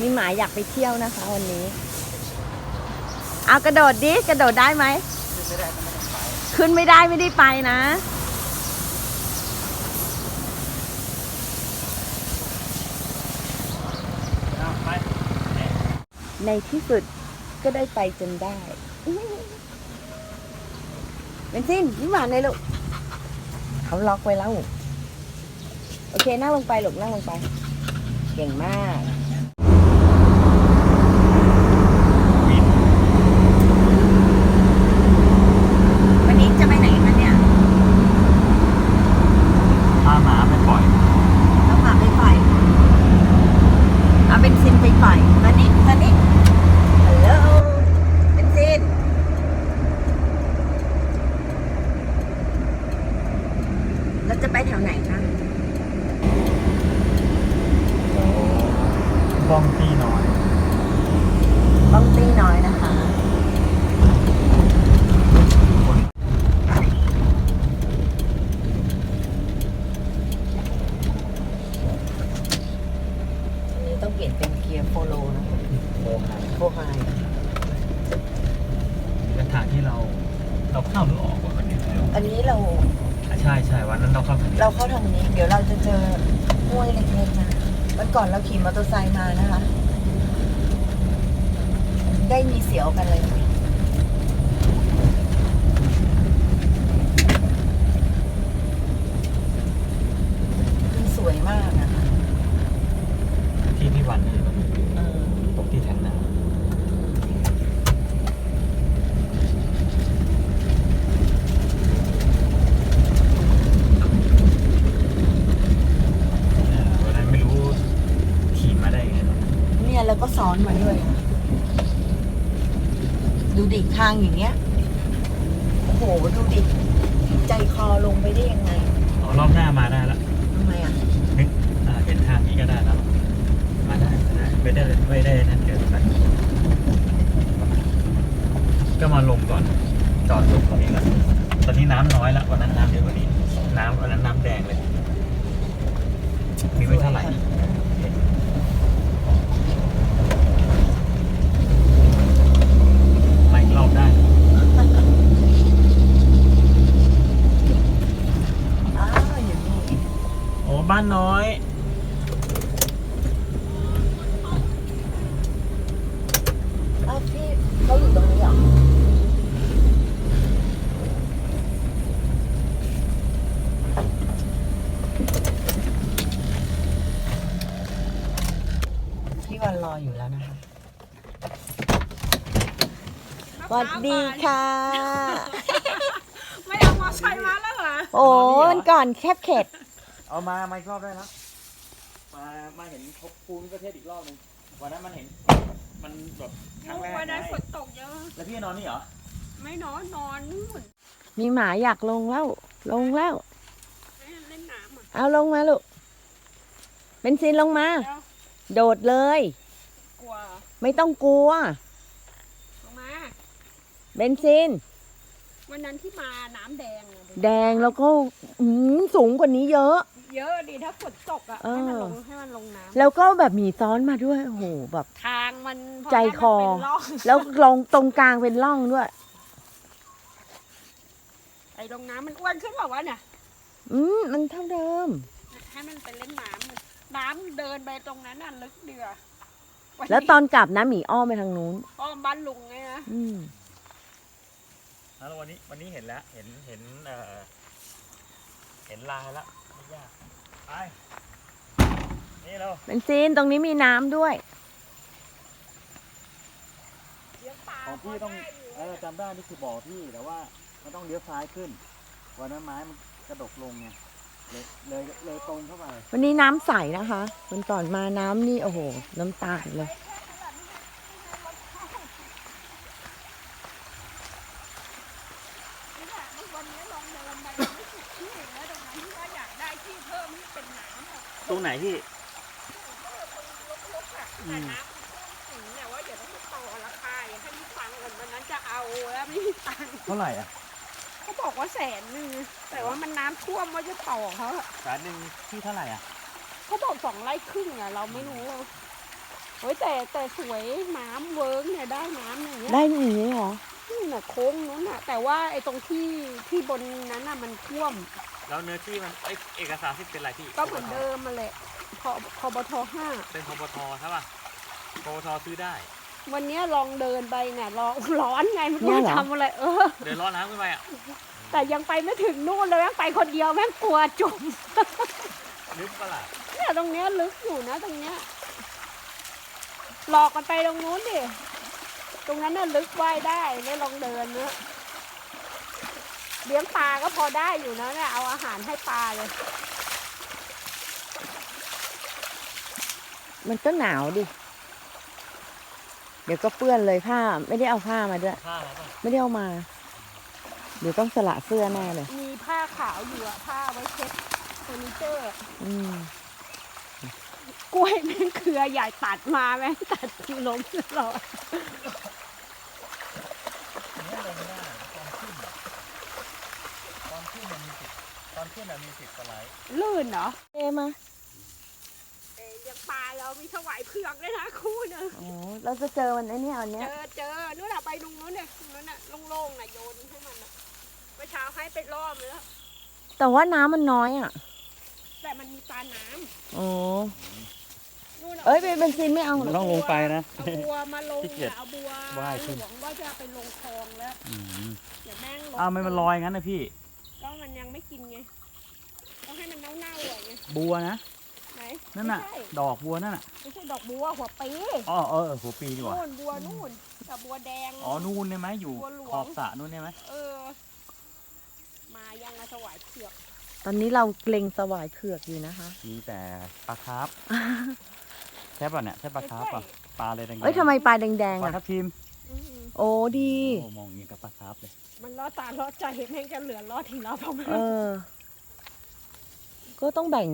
มีหมายอยากไปเที่ยวนะคะ วันนี้ เอากระโดดดิ กระโดดได้ไหม ขึ้นไม่ได้ไม่ได้ไปนะในที่สุดก็ได้ไปจนได้เป็นสิ้นยิ้มหวานเลยลูก เขาล็อกไว้แล้ว โอเคนั่งลงไปลูกนั่งลงไป เก่งมาก วิน วันนี้จะไปไหนคะเนี่ย พาหมาไปปล่อย เอาหมาไปปล่อยเอาเป็นซินไปปล่อยตอนนี้ตอนนี้ฮัลโหลเป็นซิน เราจะไปแถวไหนคะ บ้องตีน้อย บ้องตี้น้อยนะคะอันนี้ต้องเปลี่ยนเป็นเกียร์โฟโลนะคะโอ้หายโฟไฮเป็นทางที่เราเราเข้าหรือออกวะวันนี้ไม่รู้อันนี้เราอะใช่ใช่วันนั้นเราเข้าทางนี้เราเข้าทางนี้ เดี๋ยวเราจะเจอห้วยเล็กๆนะ วันก่อนเราขี่มอเตอร์ไซค์มานะคะ ได้มีเสียวกันเลยคือสวยมากนะคะที่พี่วันเลย ตรงที่แทงน้ำเออวันนั้นไม่รู้ขี่มาได้ไง เนี่ยแล้วก็ซ้ อนมาด้วย ดูดิทางอย่างเงี้ย โอ้โห ดูดิ ใจคอลงไปได้ยังไงอ๋อรอบหน้ามาได้ละทำไมอะนึกอ่าเห็นทางนี้ก็ได้แล้ว มาได้มาได้ไม่ได้ไม่ได้นั่นเกินไปก็มาลงก่อน จอดลงตรงนี้ก่อนตอนนี้น้ำน้อยแล้ววันนั้นน้ำเยอะกว่านี้ น้ำวันนั้นน้ำแดงเลย มีไม่เท่าไหร่ มาอีกรอบได้ อ้าวอยู่นี่โอ้บ้านน้อย อ้าวพี่เขาอยู่ตรงนี้เหรอ พี่วันรออยู่แล้วนะคะส วัสดีค่ะ ไม่เอามอไซค์มาแล้วเหรอโอ้มันก่อนแคบเข็ด เอามามาอีกรอบได้แล้วมามาเห็นทบภูมิประเทศอีกรอบหนึงวันนั้นมันเห็น มันแบบครั้งแรกวันนั้นไงฝนตกเยอะ แล้วพี่นอนนี่เหรอไม่นอนนอนนู่นมีหมาอยากลงแล้ว ลงแล้ว เล่นน้ำอะเอาลงมาลูกเป็นซีนลงมา แล้วโดดเลย กลัว ไม่ต้องกลัวลงมา เบนซิน วันนั้นที่มาน้ำแดงอะดิแดงแล้วก็อืมสูงกว่านี้เยอะ เยอะดิถ้าฝนตกอะเออให้มันลงให้มันลงน้แล้วก็แบบมีซ้อนมาด้วยโอ้โหแบบำทางมันพใจคอให้มันเป็นร่องแล้วลงตรงกลางเป็นร่องด้วย ไอ้ลงน้ำมันอ้วนขึ้นบอกว่าวะเนี่ยอืมมันเท่าเดิม ให้มันไปเล่นน้ำมันน้ำเดินไปตรงนั้นน่ะลึกเดือแล้วตอนกลับนะหมีอ้อมไปทางนู้น อ้อมบ้านลุงไงนะอืม แล้ววันนี้วันนี้เห็นแล้ว เห็นเห็นเอ่อเห็นลายแล้วไม่ยากไปนี่เราเป็นซีนตรงนี้มีน้ำด้วย เลี้ยงปลาของพี่ต้องพได้ยู่เออจำได้นี่คือบ่อพี่แต่ว่ามันต้องเลี้ยวซ้ายขึ้นวันนั้นไม้มันกระดกลงไงเลยเลยเลยตรงเข้าไปวันนี้น้ำใสนะคะวันก่อนมาน้ำนี่โอ้โห น้ำตาลเลยนี่แหละเมื่อวันนี้ลองเดินไปไม่ถูกที่นะตรงนั้นที่ว่าอยากได้ที่เพิ่มที่เป็นน้ำอะ ต รงไหนพี่ลุกๆอะแต่น้ำถึงเนี่ยว่าเดี๋ยวต้องไปต่อราคาอย่าให้มีตังค์ก่อนวันนั้นจะเอาแล้วไม่มีตังค์เท่าไหร่อะเขาบอกว่าแสนหนึ่งแต่ว่ามันน้ำท่วมว่าจะต่อเขาอะแสนหนึ่งที่เท่าไหร่อะเขาบอกสองไร่ครึ่งอะเราไม่รู้อะตโอ้ยแต่แต่สวยน้ำเวิร์กเนี่ยได้น้ำอย่างเงี้ยได้อย่างนี้เหรอ นี่น่ะโค้งนู้นน่ะ แต่ว่าไอ้ตรงที่ที่บนนั้นน่ะมันท่วม แล้วเนื้อที่มันเอ้ยเอกสารที่เป็นอะไรพี่ก็เหมือนเดิมมาแหละพอพบทห้า เป็นพบทใช่ป่ะพบทซื้อได้ วันเนี้ยลองเดินไปเนี่ยร้อนร้อนไงไม่รู้เนี่ยจะเหรอ ทำอะไร เออ เดินล้อน้ำขึ้นไปอะแต่ยังไปไม่ถึงนู่นเลยแม่งไปคนเดียวแม่งกลัวจมลึกปะล่ะเนี่ยตรงเนี้ยลึกอยู่นะตรงเนี้ยหลอกกันไปตรงนู้นดิตรงนั้นน่ะลึกว่ายได้เนี่ยลองเดินเนะ เลี้ยงปลาก็พอได้อยู่นะเนี่ยเอาอาหารให้ปลาเลย มันก็หนาวดิ เดี๋ยวก็เปื้อนเลยผ้าไม่ได้เอาผ้ามาด้วย ผ้าอะไรป่ะไม่ได้เอามา เดี๋ยวต้องสละเสื้อแน่เลย มีผ้าขาวอยู่อะผ้าไว้เช็ดเฟอร์นิเจอร์ อืมกล้วยแม่งเครือใหญ่ตัดมาแม่งตัดที่ล้มตลอด เนี่ยลงไม่ได้ตอนขึ้นอะ ตอนขึ้นมันมีสิทธิ์ตอนขึ้นอะมีสิทธิ์สไลด์ลื่นเหรอเอมาเอ้ยยังปลาเรามีถวายเผือกด้วยนะคู่หนึงอ๋อเราจะเจอมันไอ้เนี่ยอันเจเนี้ยอเจอนู่นน่ะไปตรงนู้นเนี่ยตรงนู้นน่ะโล่งๆน่ะโยนให้มันน่ะเมื่อเช้าให้ไปรอบแล้ว แต่ว่าน้ำมันน้อยอะแต่มันมีปลาน้อ๋อำนู่นน่ะเอ้ยเบนซินไม่เอาเหรอต้องลงไปนะ เอาบัวมาลงขี้เกียจน่ะเอาบัวว่ายขึ้นหวังว่าจะไปลงคลองแล้วเดี๋ยวแม่งลงอ้าวไม่มันลอยงั้นนะพี่ ก็มันยังไม่กินไงต้องให้มันเน่าๆอะไง บัวนะไหนนั่นน่ะ ไม่ใช่ดอกบัวนั่นน่ะไม่ใช่ดอกบัวหัวปีอ๋อเออหัวปีดีกว่านู่นบัวนู่นกับบัวแดง อ๋อนู่นใช่ไหมอยู่บัวหลวง ขอบสระนู่นใช่ไหมเออ มายังมาถวายเผือกตอนนี้เราเกรงสวายเผือกอยู่นะคะ มีแต่ปลาคาร์ฟใช่ป่ะเนี่ยใช่ปลาคาร์ฟป่ะปลาอะไรแดงๆเอ้ยทำไมปลาแดงปๆลาอะ ทับทิมอืมโอ้ดี โอ้มองอย่างนี้กับปลาคาร์ฟเลยมันล่อตาล่อใจแม่งจะเหลือล่อถึงเราเพราะมันเออ ก็ต้องแบ่ง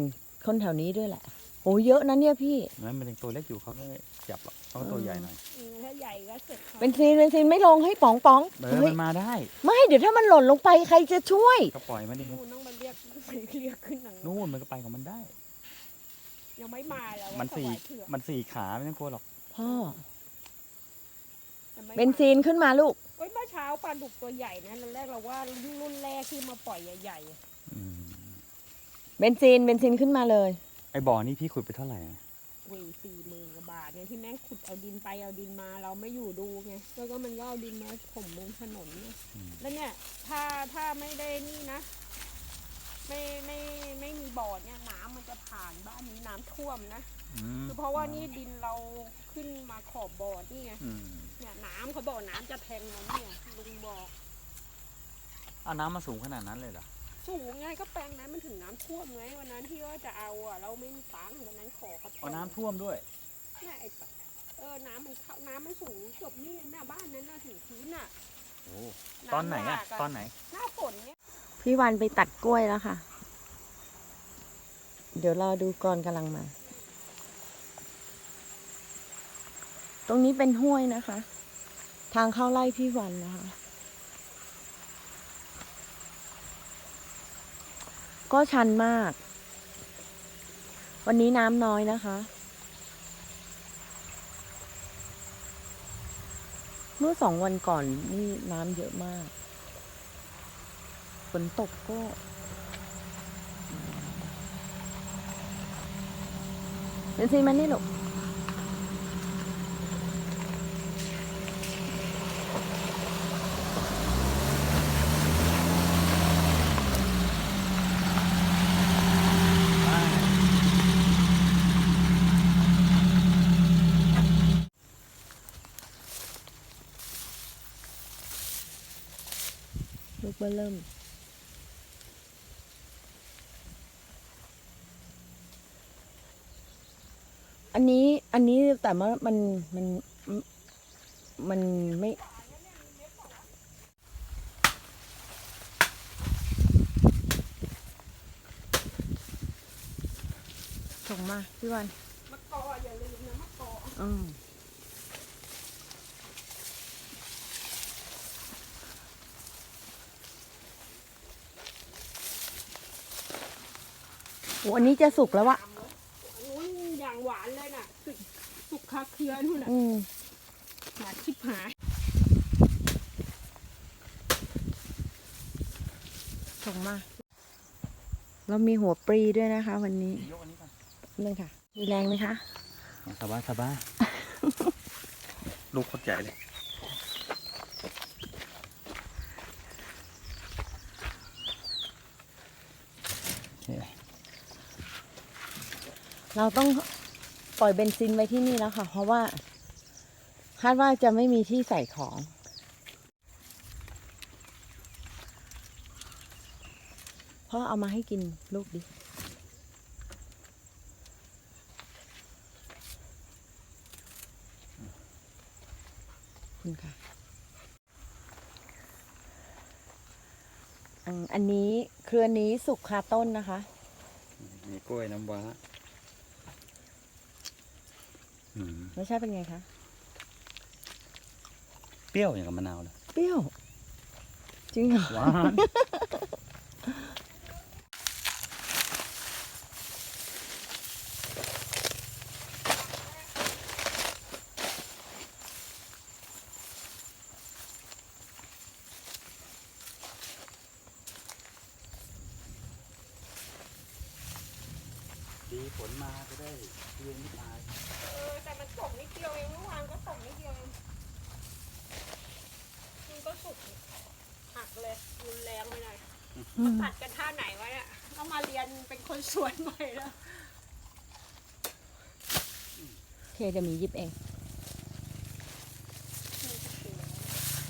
คนแถวนี้ด้วยแหละโอ้เยอะนะเนี่ยพี่ นั้นมันยังตัวเล็กอยู่เขาไม่จับหรอกเขาก็ตัวใหญ่หน่อยอืมถ้าใหญ่ก็เสร็จขาเป็นซีนเป็นซีนไม่ลงให้ป๋องป๋องเออเฮ้ยมันมาได้ไม่เดี๋ยวถ้ามันหล่นลงไปใครจะช่วย ก็ปล่อยมันดินู่นต้องมาเรียกไปเรียกขึ้นหนังนู่นมันก็ไปของมันได้ ยังไม่มาแล้วมันถสี่วายเผือกมันสี่ขาไม่ต้องกลัวหรอกพ่อยังไม่มาเบนซีนขึ้นมาลูก เฮ้ยเมื่อเช้าปลาดุกตัวใหญ่นะตอนแรกเราว่ารุ่นแรกที่มาปล่อยใหญ่ๆอะอืม เบนซีนเบนซีนขึ้นมาเลย ไอ้บ่อนี่พี่ขุดไปเท่าไหร่อะเวีสี่หมื่นกว่าบาทเนี่ยที่แม่งขุดเอาดินไปเอาดินมาเราไม่อยู่ดูไงแล้วก็มันก็เอาดินมาถมมุงถนนเนี่ยอืมแล้วเนี่ย ถ้าถ้าไม่ได้นี่นะ ไม่ไม่ไม่มีบ่อเนี่ยน้ำมันจะผ่านบ้านนี้น้ำท่วมนะอืมคือเพราะว่านี่ดินเราขึ้นมาขอบบ่อนี่ไงอืมเนี่ยน้ำเขาบอกน้ำจะแทงเราเนี่ยลุงบอก เอาน้ำมาสูงขนาดนั้นเลยเหรอ สูงไงก็แปลงนั้นมันถึงน้ำท่วมไงวันนั้นที่ว่าจะเอาอะเราไม่มีตังค์วันนั้นขอเขาเอาน้ำท่วมด้วย เนี่ยไอ้ปะเออน้ำมันเข้าน้ำมันสูงเกือบนี่หน้าบ้านนั้นน่าถึงพื้นอะโอ้ตอนไหนอะำลากตอนไหน หน้าฝนเนี่ย พี่วันไปตัดกล้วยแล้วค่ะ เดี๋ยวรอดูกรกำลังมา ตรงนี้เป็นห้วยนะคะ ทางเข้าไล่พี่วันนะคะ ก็ชันมาก วันนี้น้ำน้อยนะคะ เมื่อสองวันก่อนนี่น้ำเยอะมาก ฝนตกก็เป็นซีมันนี่หรอ เบอร์เริ่ม อันนี้อันนี้แต่ว่ามันมันมันไม่ส่งมาพี่วันมะกออย่าลืมนะมะกออืม โอ้อันนี้จะสุกแล้ววะอันนู้นอย่างหวานเลยน่ะ สุกสุกคาเครือนู่นน่ะอืมหนาชิบหายส่งมา เรามีหัวปรีด้วยนะคะ วันนี้ยกอันนี้ก่อนนึงค่ะ มีแรงไหมคะ สบายสบายลูกโคตรใหญ่เลยเเราต้องปล่อยเบนซินไว้ที่นี่แล้วค่ะ เพราะว่าคาดว่าจะไม่มีที่ใส่ของพ่อเอามาให้กินลูกดิ คุณค่ะ อันนี้เครือนี้สุกคาต้นนะคะ มีกล้วยน้ำว้า รสชาติเป็นไงคะ เปรี้ยวอย่างกับมะนาวเลย เปรี้ยว จริงเหรอ หวาน ดีฝนมาจะได้เรียนไม่ตายเออแต่ มันตกนิดเดียวเองเมื่อวานก็ตกนิดเดียวเองมันก็สุกหักเลยรุนแรงไปหน่อยอืมตัดกันท่าไหนวะเนี่ยต้องมาเรียนเป็นคนสวนใหม่แล้วโอเคจะมียิบเอง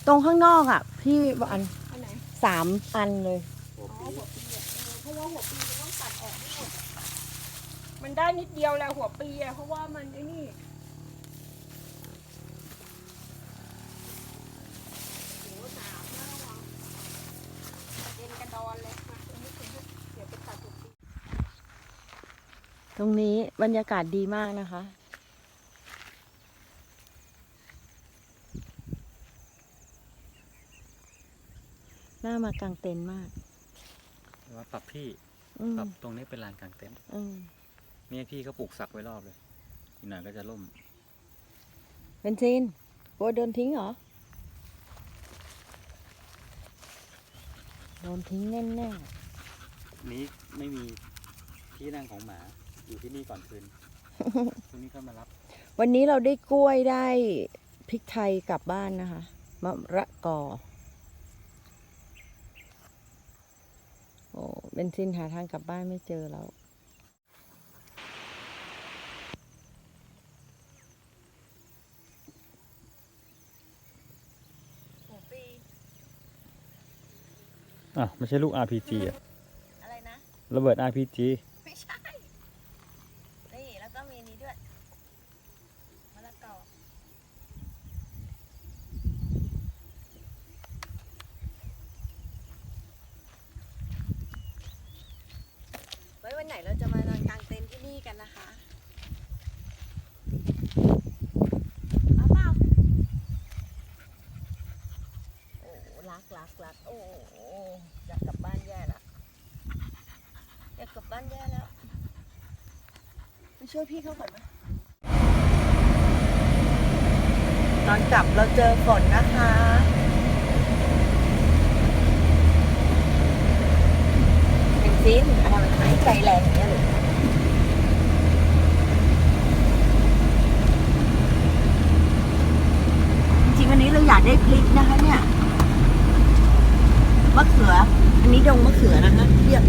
ตรงข้างนอกอะ พี่บอกอันอันไหนสามอันเลยหัวอ๋อปีหัวปีอะเออเพราะว่าหัวปีมันต้องตัดออกให้หมดอะมันได้นิดเดียวแหละหัวปีอะเพราะว่ามันไอ้นี่โหหนามนะระวังกระเด็นกระดอนเลยมาตรงนี้ตรงนี้เดี๋ยวไปตัดหัวปี ตรงนี้บรรยากาศดีมากนะคะน่ามากางเต็นท์มากว่าปรับที่อืมปรับตรงนี้เป็นลานกลางเต็นท์อืมเนี่ยพี่เขาปลูกสักไว้รอบเลยอีกหน่อยก็จะล่มเบนซินกลัวโดนทิ้งเหรอ โดนทิ้งแน่แน่นี้ไม่มีที่นั่งของหมา อยู่ที่นี่ก่อนคืนพรุ่งนี้ก็มารับๆวันนี้เราได้กล้วยได้พริกไทยกลับบ้านนะคะมะระกอ โอ้เบนซินหาทางกลับบ้านไม่เจอแล้วหัวปีอะ ไม่ใช่ลูก RPG อะ อะไรนะ ระเบิด RPG ไม่ใช่ นี่ แล้วก็มีนี้ด้วย มะละกอไว้วันไหนเราจะมานอนกลางเต็นท์ที่นี่กันนะคะเอาเปล่าโอ้รักรักรักโอ้อยากกลับบ้านแย่ละอยากกลับบ้านแย่แล้วไปช่วยพี่เขาก่อนไหม ตอนกลับเราเจอฝนนะคะเป็นซินทำไมหายใจแรงอย่างเงี้ยเลยจริงวันนี้เราอยากได้พริกนะคะเนี่ยมะเขือ อันนี้ดงมะเขือนะคะเรียก